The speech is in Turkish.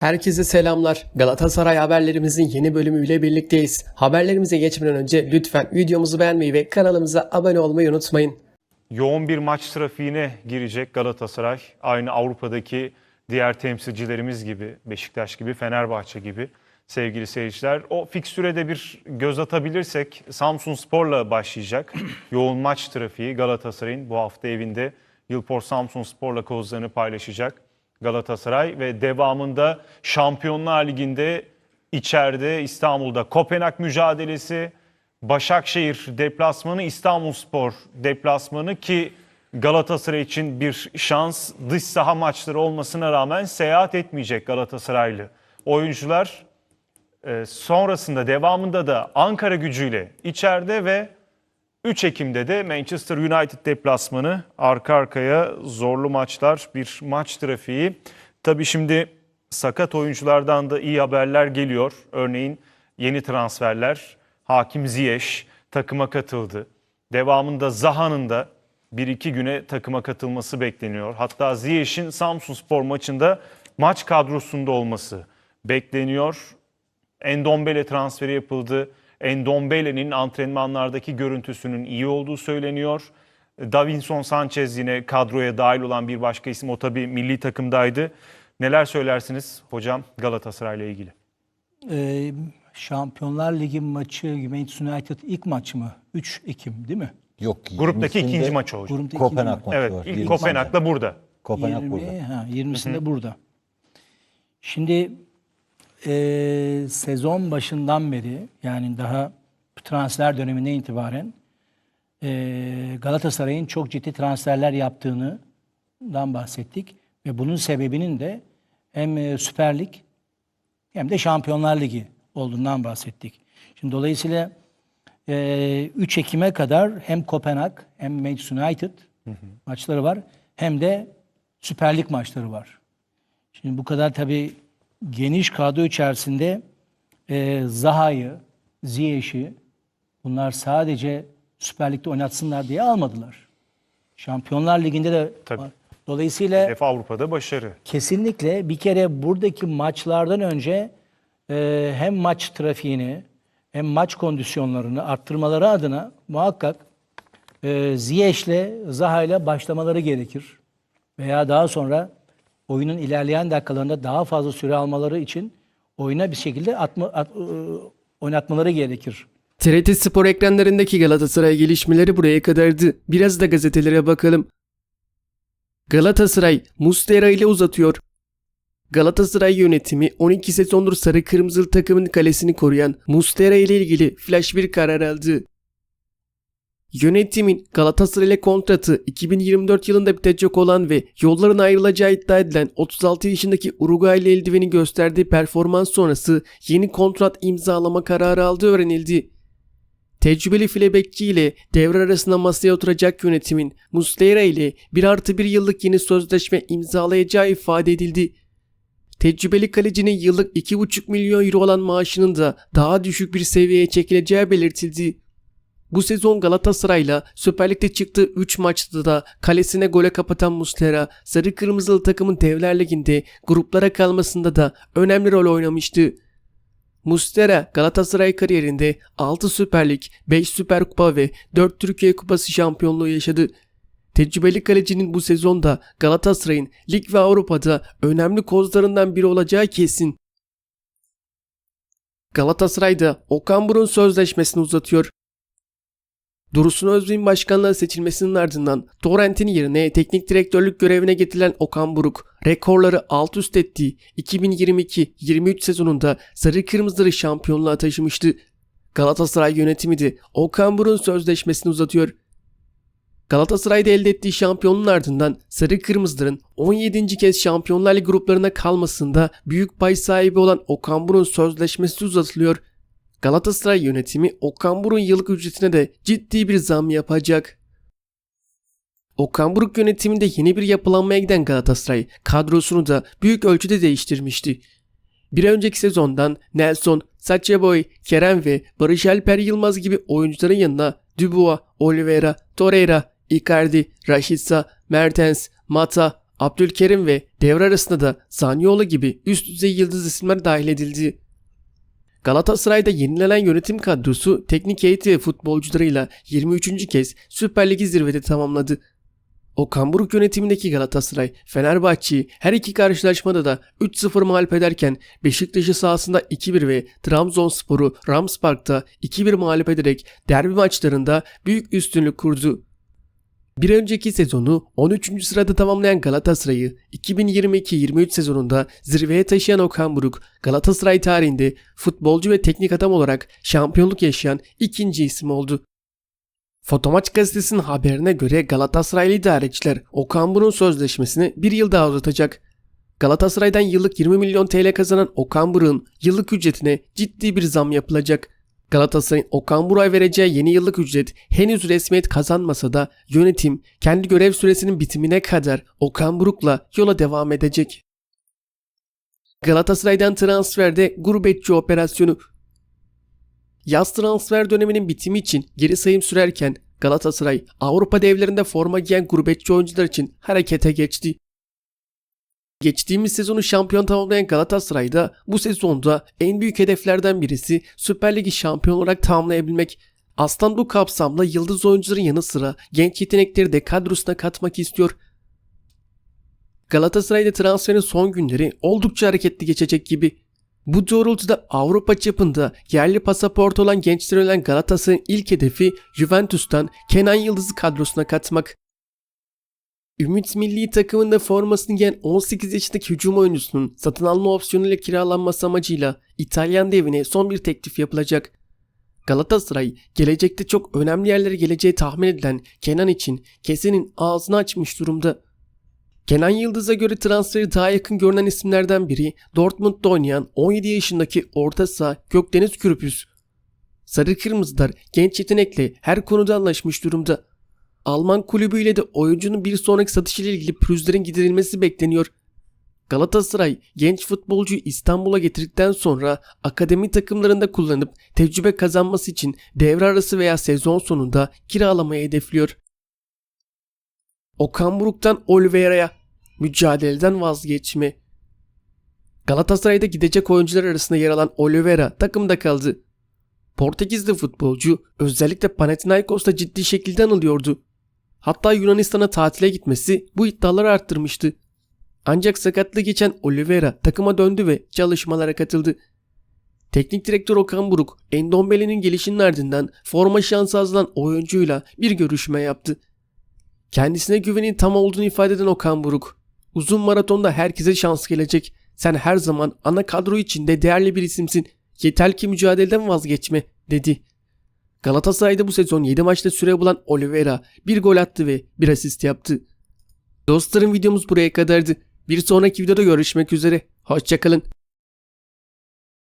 Herkese selamlar. Galatasaray haberlerimizin yeni bölümüyle birlikteyiz. Haberlerimize geçmeden önce lütfen videomuzu beğenmeyi ve kanalımıza abone olmayı unutmayın. Yoğun bir maç trafiğine girecek Galatasaray. Aynı Avrupa'daki diğer temsilcilerimiz gibi, Beşiktaş gibi, Fenerbahçe gibi sevgili seyirciler. O fikstüre de bir göz atabilirsek Samsun Spor'la başlayacak. Yoğun maç trafiği Galatasaray'ın bu hafta evinde Yılport Samsun Spor'la kozlarını paylaşacak Galatasaray ve devamında Şampiyonlar Ligi'nde içeride İstanbul'da Kopenhag mücadelesi, Başakşehir deplasmanı, İstanbulspor deplasmanı ki Galatasaray için bir şans dış saha maçları olmasına rağmen seyahat etmeyecek Galatasaraylı oyuncular. Ee, sonrasında devamında da Ankara gücüyle içeride ve 3 Ekim'de de Manchester United deplasmanı arka arkaya zorlu maçlar, bir maç trafiği. Tabii şimdi sakat oyunculardan da iyi haberler geliyor. Örneğin yeni transferler. Hakim Ziyech takıma katıldı. Devamında Zaha'nın da 1-2 güne takıma katılması bekleniyor. Hatta Ziyech'in Samsun Spor maçında maç kadrosunda olması bekleniyor. Endombele transferi yapıldı. Endombele'nin antrenmanlardaki görüntüsünün iyi olduğu söyleniyor. Davinson Sanchez yine kadroya dahil olan bir başka isim. O tabii milli takımdaydı. Neler söylersiniz hocam Galatasaray'la ilgili? Ee, Şampiyonlar Ligi maçı Juventus United ilk maç mı? 3 Ekim değil mi? Yok. Gruptaki 20'sinde ikinci maç o hocam. Grupta Kopenhag ikinci maçı Evet var. ilk 20'sinde. Kopenhag'da burada. Kopenhag 20, burada. Ha, 20'sinde burada. Şimdi e, sezon başından beri yani daha transfer döneminden itibaren e, Galatasaray'ın çok ciddi transferler yaptığından bahsettik. Ve bunun sebebinin de hem e, Süper Lig hem de Şampiyonlar Ligi olduğundan bahsettik. Şimdi dolayısıyla e, 3 Ekim'e kadar hem Kopenhag hem Manchester United maçları var hem de Süper Lig maçları var. Şimdi bu kadar tabii geniş kadro içerisinde e, Zaha'yı, Ziyech'i bunlar sadece Süper Lig'de oynatsınlar diye almadılar. Şampiyonlar Ligi'nde de Tabii. var. Dolayısıyla Hedef Avrupa'da başarı. Kesinlikle bir kere buradaki maçlardan önce e, hem maç trafiğini hem maç kondisyonlarını arttırmaları adına muhakkak e, Ziyech'le Zaha'yla başlamaları gerekir. Veya daha sonra oyunun ilerleyen dakikalarında daha fazla süre almaları için oyuna bir şekilde atma, at- e, oynatmaları gerekir. TRT Spor ekranlarındaki Galatasaray gelişmeleri buraya kadardı. Biraz da gazetelere bakalım. Galatasaray Mustera ile uzatıyor. Galatasaray yönetimi 12 sezondur sarı kırmızılı takımın kalesini koruyan Mustera ile ilgili flash bir karar aldı. Yönetimin Galatasaray ile kontratı 2024 yılında bitecek olan ve yolların ayrılacağı iddia edilen 36 yaşındaki Uruguaylı eldiveni gösterdiği performans sonrası yeni kontrat imzalama kararı aldığı öğrenildi. Tecrübeli file bekçi ile devre arasında masaya oturacak yönetimin Muslera ile 1 artı 1 yıllık yeni sözleşme imzalayacağı ifade edildi. Tecrübeli kalecinin yıllık 2,5 milyon euro olan maaşının da daha düşük bir seviyeye çekileceği belirtildi. Bu sezon Galatasaray'la Süper Lig'de çıktığı 3 maçta da kalesine gole kapatan Muslera, Sarı Kırmızılı takımın Devler Ligi'nde gruplara kalmasında da önemli rol oynamıştı. Mustera Galatasaray kariyerinde 6 Süper Lig, 5 Süper Kupa ve 4 Türkiye Kupası şampiyonluğu yaşadı. Tecrübeli kalecinin bu sezonda Galatasaray'ın lig ve Avrupa'da önemli kozlarından biri olacağı kesin. Galatasaray'da Okan Burun sözleşmesini uzatıyor. Dursun Özbek'in başkanlığa seçilmesinin ardından Torrent'in yerine teknik direktörlük görevine getirilen Okan Buruk, rekorları alt üst ettiği 2022-23 sezonunda Sarı Kırmızıları şampiyonluğa taşımıştı. Galatasaray yönetimi de Okan Buruk'un sözleşmesini uzatıyor. Galatasaray'da elde ettiği şampiyonluğun ardından Sarı Kırmızıların 17. kez Şampiyonlar Ligi gruplarına kalmasında büyük pay sahibi olan Okan Buruk'un sözleşmesi uzatılıyor. Galatasaray yönetimi Okan Buruk'un yıllık ücretine de ciddi bir zam yapacak. Okan Buruk yönetiminde yeni bir yapılanmaya giden Galatasaray kadrosunu da büyük ölçüde değiştirmişti. Bir önceki sezondan Nelson, Sacha Boy, Kerem ve Barış Alper Yılmaz gibi oyuncuların yanına Dubois, Oliveira, Torreira, Icardi, Rashica, Mertens, Mata, Abdülkerim ve devre arasında da Zaniolo gibi üst düzey yıldız isimler dahil edildi. Galatasaray'da yenilenen yönetim kadrosu teknik heyeti ve futbolcularıyla 23. kez Süper Ligi zirvede tamamladı. Okan Buruk yönetimindeki Galatasaray, Fenerbahçe'yi her iki karşılaşmada da 3-0 mağlup ederken Beşiktaş'ı sahasında 2-1 ve Trabzonspor'u Rams Park'ta 2-1 mağlup ederek derbi maçlarında büyük üstünlük kurdu. Bir önceki sezonu 13. sırada tamamlayan Galatasaray'ı 2022-23 sezonunda zirveye taşıyan Okan Buruk, Galatasaray tarihinde futbolcu ve teknik adam olarak şampiyonluk yaşayan ikinci isim oldu. Fotomaç gazetesinin haberine göre Galatasaraylı idareciler Okan Buruk'un sözleşmesini bir yıl daha uzatacak. Galatasaray'dan yıllık 20 milyon TL kazanan Okan Buruk'un yıllık ücretine ciddi bir zam yapılacak. Galatasaray'ın Okan Buruk'a vereceği yeni yıllık ücret henüz resmiyet kazanmasa da yönetim kendi görev süresinin bitimine kadar Okan Buruk'la yola devam edecek. Galatasaray'dan transferde gurbetçi operasyonu Yaz transfer döneminin bitimi için geri sayım sürerken Galatasaray Avrupa devlerinde forma giyen gurbetçi oyuncular için harekete geçti. Geçtiğimiz sezonu şampiyon tamamlayan Galatasaray'da bu sezonda en büyük hedeflerden birisi Süper Ligi şampiyon olarak tamamlayabilmek. Aslan bu kapsamda yıldız oyuncuların yanı sıra genç yetenekleri de kadrosuna katmak istiyor. Galatasaray'da transferin son günleri oldukça hareketli geçecek gibi. Bu doğrultuda Avrupa çapında yerli pasaport olan gençler olan Galatasaray'ın ilk hedefi Juventus'tan Kenan Yıldız'ı kadrosuna katmak. Ümit Milli takımında formasını giyen 18 yaşındaki hücum oyuncusunun satın alma opsiyonuyla kiralanması amacıyla İtalyan devine son bir teklif yapılacak. Galatasaray gelecekte çok önemli yerlere geleceği tahmin edilen Kenan için kesenin ağzını açmış durumda. Kenan Yıldız'a göre transferi daha yakın görünen isimlerden biri Dortmund'da oynayan 17 yaşındaki orta saha Gökdeniz Kürpüz. Sarı Kırmızılar genç yetenekle her konuda anlaşmış durumda. Alman kulübüyle de oyuncunun bir sonraki satışıyla ilgili pürüzlerin giderilmesi bekleniyor. Galatasaray genç futbolcuyu İstanbul'a getirdikten sonra akademi takımlarında kullanıp tecrübe kazanması için devre arası veya sezon sonunda kiralamayı hedefliyor. Okan Buruk'tan Oliveira'ya mücadeleden vazgeçme. Galatasaray'da gidecek oyuncular arasında yer alan Oliveira takımda kaldı. Portekizli futbolcu özellikle Panathinaikos'ta ciddi şekilde anılıyordu. Hatta Yunanistan'a tatile gitmesi bu iddiaları arttırmıştı. Ancak sakatlığı geçen Oliveira takıma döndü ve çalışmalara katıldı. Teknik direktör Okan Buruk, Endombele'nin gelişinin ardından forma şansı azalan oyuncuyla bir görüşme yaptı. Kendisine güvenin tam olduğunu ifade eden Okan Buruk, uzun maratonda herkese şans gelecek. Sen her zaman ana kadro içinde değerli bir isimsin. Yeter ki mücadeleden vazgeçme, dedi. Galatasaray'da bu sezon 7 maçta süre bulan Oliveira bir gol attı ve bir asist yaptı. Dostlarım videomuz buraya kadardı. Bir sonraki videoda görüşmek üzere. Hoşçakalın.